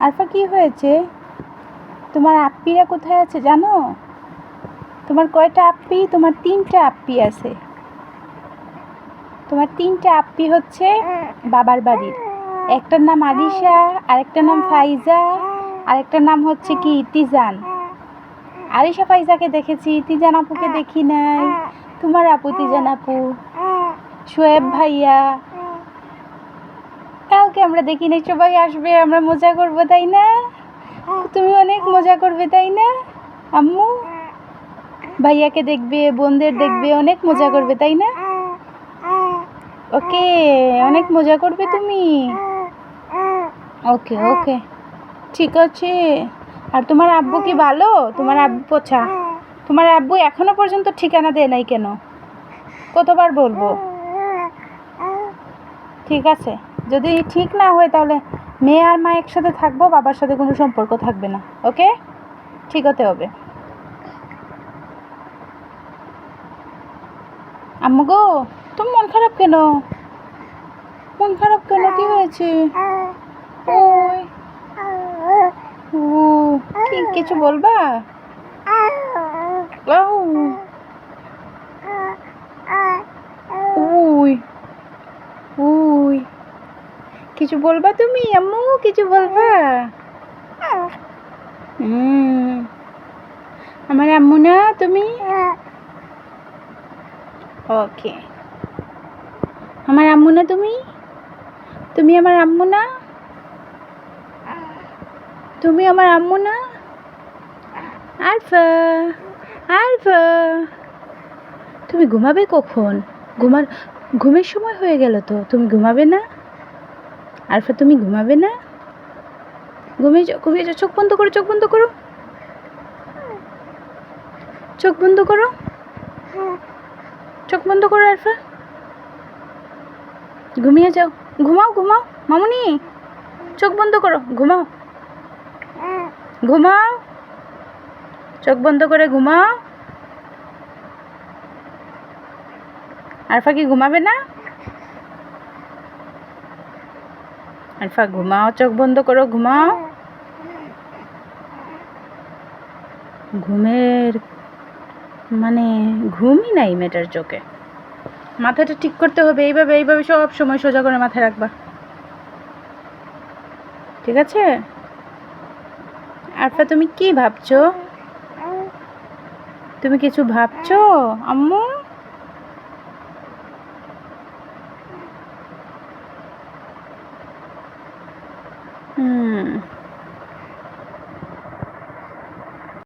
আরফা কি হয়েছে? তোমার আপ্পিরা কোথায় আছে জানো? তোমার কয়টা আপ্পি? তোমার তিনটা আপ্পি আছে। তোমার তিনটা আপ্পি হচ্ছে বাবার বাড়ির একটার নাম আলিশা, আরেকটার নাম ফাইজা, আরেকটার নাম হচ্ছে কি তিজান আলিশা, ফাইজাকে দেখেছি তিজান আপুকে দেখি নাই। তোমার আপু তিজান আপু। শোয়েব ভাইয়া কাউকে আমরা দেখি নাই, সবাই আসবে, আমরা মজা করব, তাই না? তুমি অনেক মজা করবে, তাই না? আম্মু? ভাইয়াকে দেখবে, বোনদের দেখবে, অনেক মজা করবে, তাই না? ওকে, অনেক মজা করবে তুমি? ওকে ওকে, ঠিক আছে। আর তোমার আব্বু কি ভালো? তোমার আব্বু পোছা? তোমার আব্বু এখনও পর্যন্ত ঠিকানা দেয় নাই কেন? কতবার বলব? ঠিক আছে। যদি ঠিক না হয় তাহলে মেয়ে আর মা একসাথে থাকব, বাবার সাথে কোনো সম্পর্ক থাকবে না, ওকে? ঠিক হতে হবে। আম্মু গো তুমি মন খারাপ কেন? মন খারাপ কেন? কি হয়েছে? কিছু বলবা? ও কিছু বলবা তুমি? আম্মু, কিছু বলবা? আমার আম্মু না, তুমি? ওকে আমার আম্মু না, তুমি? তুমি আমার আম্মু না? তুমি আমার আম্মু না? আরফা আরফা তুমি ঘুমাবে কখন? ঘুমার, ঘুমের সময় হয়ে গেল তো, তুমি ঘুমাবে না? আরফা তুমি ঘুমাবে না? ঘুমিয়ে যাও ঘুমিয়ে যাও। চোখ বন্ধ করো, চোখ বন্ধ করো। চোখ বন্ধ করো। চোখ বন্ধ করো আরফা ঘুমিয়ে যাও। ঘুমাও ঘুমাও। মামুনি, চোখ বন্ধ করো। ঘুমাও। ঘুমাও। চোখ বন্ধ করে ঘুমাও। আরফা কি ঘুমাবে না? আরফা ঘুমাও, চোখ বন্ধ করো, ঘুমাও। ঘুমের মানে ঘুমই নাই মেয়েটার চোখে। মাথাটা ঠিক করতে হবে, এইভাবে এইভাবে সব সময় সোজা করে মাথায় রাখবা। ঠিক আছে? আরফা, তুমি কি ভাবছ? তুমি কিছু ভাবছ? আম্মু? হুম